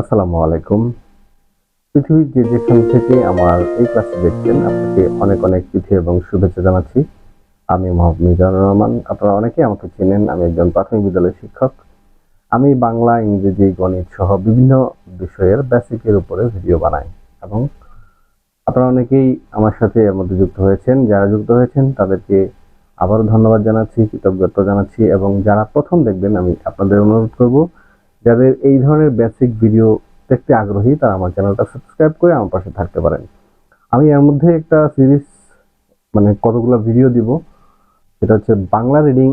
আসসালামু আলাইকুম। পৃথিবীর যে যেখান থেকে আমার এই ক্লাসে দেখছেন, আপনাকে অনেক অনেক চিঠি এবং শুভেচ্ছা জানাচ্ছি। আমি মোহাম্মদ মিজানুর রহমান। আপনারা অনেকেই আমাকে চেনেন। আমি একজন প্রাথমিক বিদ্যালয়ের শিক্ষক। আমি বাংলা, ইংরেজি, গণিত সহ বিভিন্ন বিষয়ের বেসিকের উপরে ভিডিও বানাই এবং আপনারা অনেকেই আমার সাথে এর মধ্যে যুক্ত হয়েছেন। যারা যুক্ত হয়েছেন, তাদেরকে আবারও ধন্যবাদ জানাচ্ছি, কৃতজ্ঞতা জানাচ্ছি এবং যারা প্রথম দেখবেন, আমি আপনাদের অনুরোধ করব যাদের এই ধরনের বেসিক ভিডিও দেখতে আগ্রহী, তারা আমার চ্যানেলটা সাবস্ক্রাইব করে আমার পাশে থাকতে পারেন। আমি এর মধ্যে একটা সিরিজ মানে কতগুলো ভিডিও দিব, সেটা হচ্ছে বাংলা রিডিং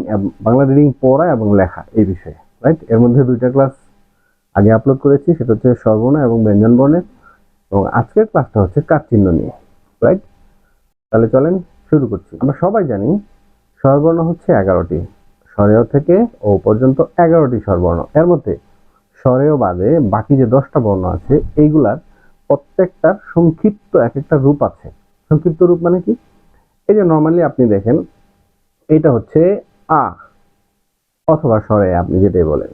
বাংলা রিডিং পড়া এবং লেখা এই বিষয়ে রাইট এর মধ্যে দুইটা ক্লাস আগে আপলোড করেছি, সেটা হচ্ছে স্বরবর্ণ এবং ব্যঞ্জন বর্ণের, এবং আজকের ক্লাসটা হচ্ছে চিহ্ন নিয়ে রাইট তাহলে চলেন শুরু করছি। আমরা সবাই জানি স্বরবর্ণ হচ্ছে এগারোটি স্বরেয় থেকে ও পর্যন্ত এগারোটি স্বরবর্ণ এর মধ্যে স্বরেয় বাদে বাকি যে দশটা বর্ণ আছে, এইগুলার প্রত্যেকটার সংক্ষিপ্ত এক একটা রূপ আছে। সংক্ষিপ্ত রূপ মানে কি? এই যে নর্মালি আপনি দেখেন, এটা হচ্ছে আ অথবা স্বরে আপনি যেটাই বলেন।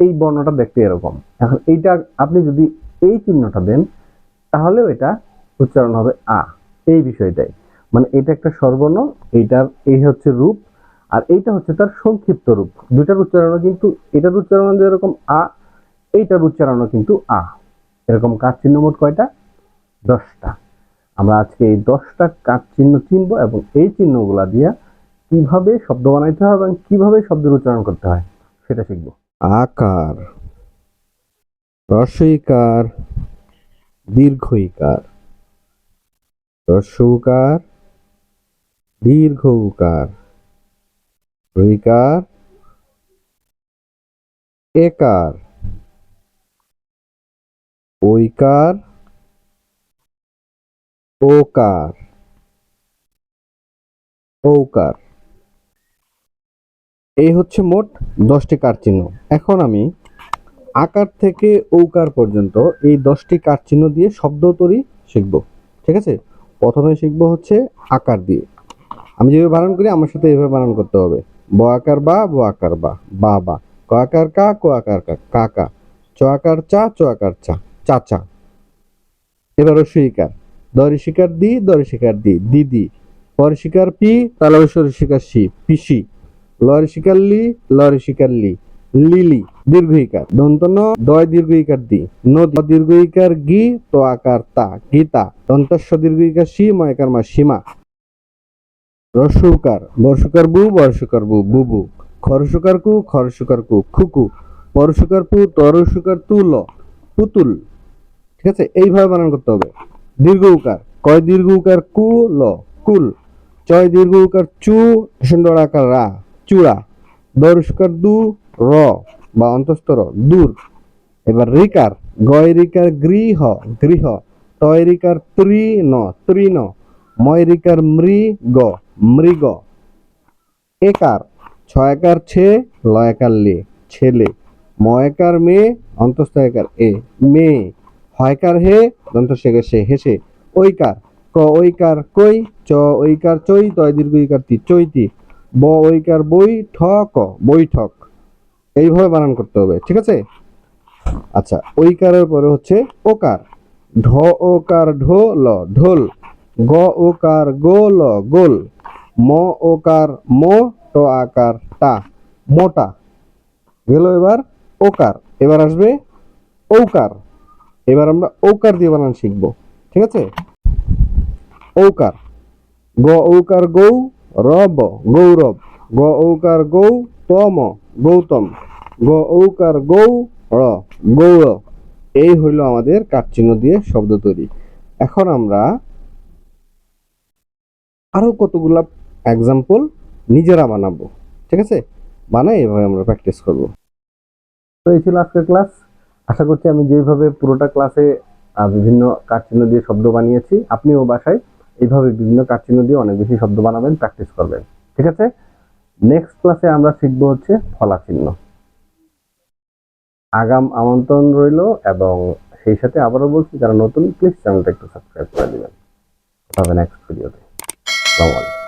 এই বর্ণটা দেখতে এরকম। এখন এইটা আপনি যদি এই চিহ্নটা দেন, তাহলেও এটা উচ্চারণ হবে আ। এই বিষয়টাই। মানে এটা একটা স্বরবর্ণ, এইটার, এই হচ্ছে রূপ, আর এইটা হচ্ছে তার সংক্ষিপ্ত রূপ। দুইটার উচ্চারণও কিন্তু, এটার উচ্চারণ যেরকম আ এইটার উচ্চারণও কিন্তু আ। এরকম কাজ চিহ্ন মোট কয়টা? দশটা। আমরা আজকে এই দশটা কাজ চিহ্ন চিনবো এবং এই চিহ্নগুলা দিয়ে কীভাবে শব্দ বানাইতে হয় এবং কীভাবে শব্দের উচ্চারণ করতে হয়, সেটা শিখব। আকার রস্বইকার দীর্ঘইকার। রস্যউকার দীর্ঘ উকার রইকার, একার। ঐকার, ওকার, ঔকার। এই হচ্ছে মোট দশটি কার চিহ্ন। এখন আমি আকার থেকে ঔকার পর্যন্ত এই দশটি কার চিহ্ন দিয়ে শব্দ তৈরি শিখব, ঠিক আছে? প্রথমে শিখব হচ্ছে আকার দিয়ে। আমি যেভাবে বানান করি, আমার সাথে এইভাবে বানান করতে হবে। ব আকার বা, ব আকার বা বা বা। ক আকার কা, ক আকার কা কা কা। চ আকার চা, চ আকার চা। চা চা এবার শিকার দরি শিকার দি, দরি শিকার দি। দিদি, পর শিকার পি, তাহলে শিকার সি। পিসি, লরি শিকার লি, লরি শিকার লি। লিলি দীর্ঘইকার দন্ত ন, দয় দীর্ঘইকার দি। নদী দীর্ঘইকার গি, তো আকার তা। গীতা, দন্তস্ব দীর্ঘইকার সি ময়কার মা সীমা। রসুকার বর্ষকার বু বর্ষকার বু বুবু খরসুকার কু খরসুকার কু খুকু পরশুকার পু, তরসুকার তু ল। পুতুল ঠিক আছে? এইভাবে বানান করতে হবে। দীর্ঘ উকার। কয় দীর্ঘ উকার? কু, ল, কুল। চয় দীর্ঘ উকার? চু সুন্দর আকার, রা। চূড়া। দরস্কার দু, র বা অন্তস্থ র, দূর। এবার রিকার। গয় রিকার গৃহ গৃহ। তয় রিকার ত্রি ন তৃণ। ময় রিকার মৃ গ মৃগ। একার। ছয়কার ছে লয়কার লে, ছেলে। ময়কার মেয়ে অন্তস্থ একার এ মেয়ে হয়কার হে? দন্ত শেখে সে হেসে ঐকার ক ঐকার কই, চ ঐকার চই, তয় দীর্ঘ ঐকার তি চৈতি ব ঐকার বই, ঠ ক বৈঠক এইভাবে বানান করতে হবে, ঠিক আছে? আচ্ছা ঐকারের পরে হচ্ছে ওকার ঢ ওকার ঢো ল, ঢোল, গ ওকার গো ল, গোল, ম ওকার ম, ট আকার টা, মোটা, গেল এবার ওকার এবার আসবে ঔকার এবার আমরা ঔকার দিয়ে বানান শিখব, ঠিক আছে? ঔকার, গ ঔকার গৌ, রব, গৌরব, গ ঔকার গৌ, তম, গৌতম, গ ঔকার গৌ, র, গৌর। এই হইল আমাদের কাঠচিহ্ন দিয়ে শব্দ তৈরি। এখন আমরা আরও কতগুলা এক্সাম্পল নিজেরা বানাবো, ঠিক আছে? বানাই এভাবে আমরা প্র্যাকটিস করব। তো এই ছিল আজকের ক্লাস আশা করছি আমি যেভাবে পুরোটা ক্লাসে বিভিন্ন কাঠচিহ্ন দিয়ে শব্দ বানিয়েছি, আপনিও বাসায় এইভাবে বিভিন্ন কাঠচিহ্ন দিয়ে অনেক বেশি শব্দ বানাবেন প্র্যাকটিস করবেন। ঠিক আছে? নেক্সট ক্লাসে আমরা শিখব হচ্ছে ফলা চিহ্ন। আগাম আমন্ত্রণ রইল এবং সেই সাথে আবারও বলছি, যারা নতুন প্লিজ চ্যানেলটা একটু সাবস্ক্রাইব করে দেবেন। হবে নেক্সট ভিডিওতে আসসালামু আলাইকুম।